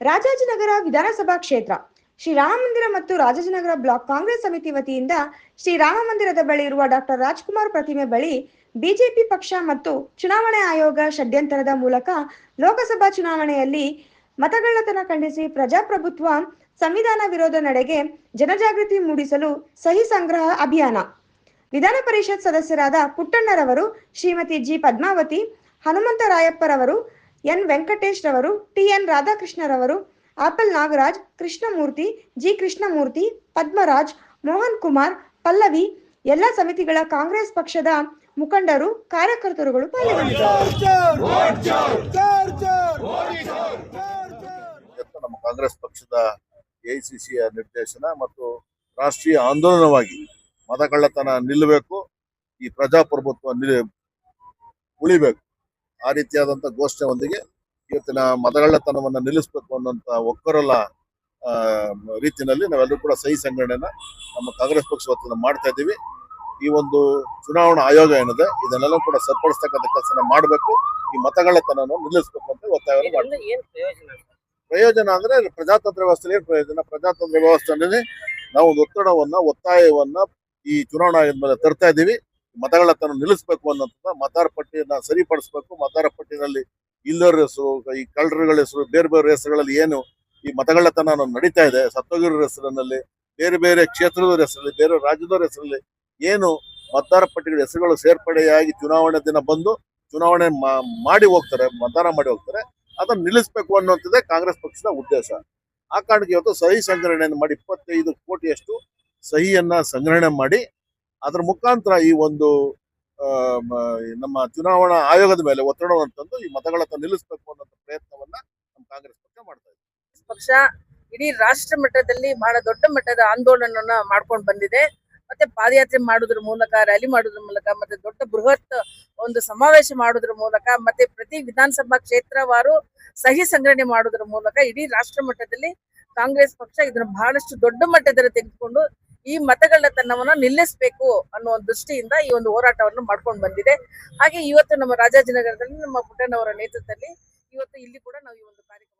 ರಾಜಾಜಿನಗರ ವಿಧಾನಸಭಾ ಕ್ಷೇತ್ರ. ಶ್ರೀರಾಮ ಮಂದಿರ ಮತ್ತು ರಾಜಾಜಿನಗರ ಬ್ಲಾಕ್ ಕಾಂಗ್ರೆಸ್ ಸಮಿತಿ ವತಿಯಿಂದ ಶ್ರೀರಾಮ ಮಂದಿರದ ಬಳಿ ಇರುವ ಡಾಕ್ಟರ್ ರಾಜ್ಕುಮಾರ್ ಪ್ರತಿಮೆ ಬಳಿ ಬಿಜೆಪಿ ಪಕ್ಷ ಮತ್ತು ಚುನಾವಣೆ ಆಯೋಗ ಷಡ್ಯಂತರದ ಮೂಲಕ ಲೋಕಸಭಾ ಚುನಾವಣೆಯಲ್ಲಿ ಮತಗಳ್ಳತನ ಖಂಡಿಸಿ ಪ್ರಜಾಪ್ರಭುತ್ವ ಸಂವಿಧಾನ ವಿರೋಧ ನಡೆಗೆ ಜನಜಾಗೃತಿ ಮೂಡಿಸಲು ಸಹಿ ಸಂಗ್ರಹ ಅಭಿಯಾನ. ವಿಧಾನ ಪರಿಷತ್ ಸದಸ್ಯರಾದ ಪುಟ್ಟಣ್ಣರವರು ಶ್ರೀಮತಿ ಜಿ. ಪದ್ಮಾವತಿ, ಹನುಮಂತರಾಯಪ್ಪರವರು ಎನ್ ವೆಂಕಟೇಶ್ ರವರು ಟಿಎನ್ ರಾಧಾಕೃಷ್ಣರವರು, ಆಪಲ್ ನಾಗರಾಜ್, ಕೃಷ್ಣಮೂರ್ತಿ, ಜಿ ಕೃಷ್ಣಮೂರ್ತಿ, ಪದ್ಮರಾಜ್, ಮೋಹನ್ ಕುಮಾರ್, ಪಲ್ಲವಿ, ಎಲ್ಲ ಸಮಿತಿಗಳ ಕಾಂಗ್ರೆಸ್ ಪಕ್ಷದ ಮುಖಂಡರು, ಕಾರ್ಯಕರ್ತರುಗಳು ನಮ್ಮ ಕಾಂಗ್ರೆಸ್ ಪಕ್ಷದ ಎಐಸಿಸಿಯ ನಿರ್ದೇಶನ ಮತ್ತು ರಾಷ್ಟ್ರೀಯ ಆಂದೋಲನವಾಗಿ ಮತಕಳ್ಳತನ ನಿಲ್ಲಬೇಕು, ಈ ಪ್ರಜಾಪ್ರಭುತ್ವ ಉಳಿಬೇಕು. ಆ ರೀತಿಯಾದಂತ ಘೋಷಣೆಯೊಂದಿಗೆ ಇವತ್ತಿನ ಮದಗಳ್ಳತನವನ್ನು ನಿಲ್ಲಿಸಬೇಕು ಅನ್ನೋಂಥ ಒಕ್ಕರಲ್ಲ ಆ, ರೀತಿಯಲ್ಲಿ ನಾವೆಲ್ಲರೂ ಕೂಡ ಸಹಿ ಸಂಘಟನೆಯನ್ನ ನಮ್ಮ ಕಾಂಗ್ರೆಸ್ ಪಕ್ಷ ವತಿಯಿಂದ ಮಾಡ್ತಾ ಇದ್ದೀವಿ. ಈ ಒಂದು ಚುನಾವಣಾ ಆಯೋಗ ಏನಿದೆ ಇದನ್ನೆಲ್ಲ ಕೂಡ ಸರಿಪಡಿಸ್ತಕ್ಕಂಥ ಕೆಲಸನ ಮಾಡಬೇಕು. ಈ ಮತಗಳ್ಳತನವನ್ನು ನಿಲ್ಲಿಸಬೇಕು ಅಂತ ಒತ್ತಾಯ ಮಾಡ್ತೀವಿ? ಪ್ರಯೋಜನ ಅಂದ್ರೆ ಪ್ರಜಾತಂತ್ರ ವ್ಯವಸ್ಥೆಯಲ್ಲಿ ಏನ್ ಪ್ರಯೋಜನ? ಪ್ರಜಾತಂತ್ರ ವ್ಯವಸ್ಥೆಯಲ್ಲಿ ನಾವು ಒಂದು ಒತ್ತಡವನ್ನ ಒತ್ತಾಯವನ್ನ ಈ ಚುನಾವಣಾ ಆಯೋಗದ ಮೇಲೆ ತರ್ತಾ ಇದ್ದೀವಿ. ಮತಗಳನ್ನ ನಿಲ್ಲಿಸಬೇಕು ಅನ್ನೋಂಥ ಮತದಾರ ಪಟ್ಟಿಯನ್ನ ಸರಿಪಡಿಸಬೇಕು. ಮತದಾರ ಪಟ್ಟಿನಲ್ಲಿ ಇಲ್ಲರ ಹೆಸರು, ಈ ಕಳ್ಳರುಗಳ ಹೆಸರು, ಬೇರೆ ಬೇರೆ ಹೆಸರುಗಳಲ್ಲಿ ಏನು ಈ ಮತಗಳತ್ತನ ನಡೀತಾ ಇದೆ. ಸತ್ತೋಗಿರೋ ಹೆಸರಿನಲ್ಲಿ, ಬೇರೆ ಬೇರೆ ಕ್ಷೇತ್ರದವ್ರ ಹೆಸರಲ್ಲಿ, ಬೇರೆ ರಾಜ್ಯದವ್ರ ಹೆಸರಲ್ಲಿ ಏನು ಮತದಾರ ಪಟ್ಟಿಗಳ ಹೆಸರುಗಳು ಸೇರ್ಪಡೆಯಾಗಿ ಚುನಾವಣೆ ದಿನ ಬಂದು ಚುನಾವಣೆ ಮಾಡಿ ಹೋಗ್ತಾರೆ, ಮತದಾನ ಮಾಡಿ ಹೋಗ್ತಾರೆ. ಅದನ್ನು ನಿಲ್ಲಿಸಬೇಕು ಅನ್ನುವಂಥದ್ದೇ ಕಾಂಗ್ರೆಸ್ ಪಕ್ಷದ ಉದ್ದೇಶ. ಆ ಕಾರಣಕ್ಕೆ ಇವತ್ತು ಸಹಿ ಸಂಗ್ರಹಣೆಯನ್ನು ಮಾಡಿ, ಇಪ್ಪತ್ತೈದು ಕೋಟಿಯಷ್ಟು ಸಹಿಯನ್ನ ಸಂಗ್ರಹಣೆ ಮಾಡಿ ಅದರ ಮುಖಾಂತರ ಈ ಒಂದು ನಮ್ಮ ಚುನಾವಣಾ ಆಯೋಗದ ಮೇಲೆ ಒತ್ತಡವನ್ನು ತಂದು ಈ ಮತಗಳನ್ನು ನಿಲ್ಲಿಸಬೇಕು ಅನ್ನೋ ಪ್ರಯತ್ನವನ್ನ ನಮ್ಮ ಕಾಂಗ್ರೆಸ್ ಪಕ್ಷ ಮಾಡ್ತಾ ಇದೆ. ಪಕ್ಷ ಇಡೀ ರಾಷ್ಟ್ರ ಮಟ್ಟದಲ್ಲಿ ಬಹಳ ದೊಡ್ಡ ಮಟ್ಟದ ಆಂದೋಲನವನ್ನ ಮಾಡ್ಕೊಂಡು ಬಂದಿದೆ. ಮತ್ತೆ ಪಾದಯಾತ್ರೆ ಮಾಡೋದ್ರ ಮೂಲಕ, ರ್ಯಾಲಿ ಮಾಡೋದ್ರ ಮೂಲಕ, ಮತ್ತೆ ದೊಡ್ಡ ಬೃಹತ್ ಒಂದು ಸಮಾವೇಶ ಮಾಡೋದ್ರ ಮೂಲಕ, ಮತ್ತೆ ಪ್ರತಿ ವಿಧಾನಸಭಾ ಕ್ಷೇತ್ರವಾರು ಸಹಿ ಸಂಗ್ರಹಣೆ ಮಾಡೋದ್ರ ಮೂಲಕ ಇಡೀ ರಾಷ್ಟ್ರ ಮಟ್ಟದಲ್ಲಿ ಕಾಂಗ್ರೆಸ್ ಪಕ್ಷ ಇದನ್ನ ಬಹಳಷ್ಟು ದೊಡ್ಡ ಮಟ್ಟದಲ್ಲಿ ತೆಗೆದುಕೊಂಡು ಈ ಮತಗಳ್ಳತನವನ್ನ ನಿಲ್ಲಿಸಬೇಕು ಅನ್ನೋ ದೃಷ್ಟಿಯಿಂದ ಈ ಒಂದು ಹೋರಾಟವನ್ನು ಮಾಡ್ಕೊಂಡು ಬಂದಿದೆ. ಹಾಗೆ ಇವತ್ತು ನಮ್ಮ ರಾಜಾಜಿನಗರದಲ್ಲಿ, ನಮ್ಮ ಪುಟ್ಟಣ್ಣವರ ನೇತೃತ್ವದಲ್ಲಿ ಇವತ್ತು ಇಲ್ಲಿ ಕೂಡ ನಾವು ಈ ಒಂದು ಕಾರ್ಯಕ್ರಮ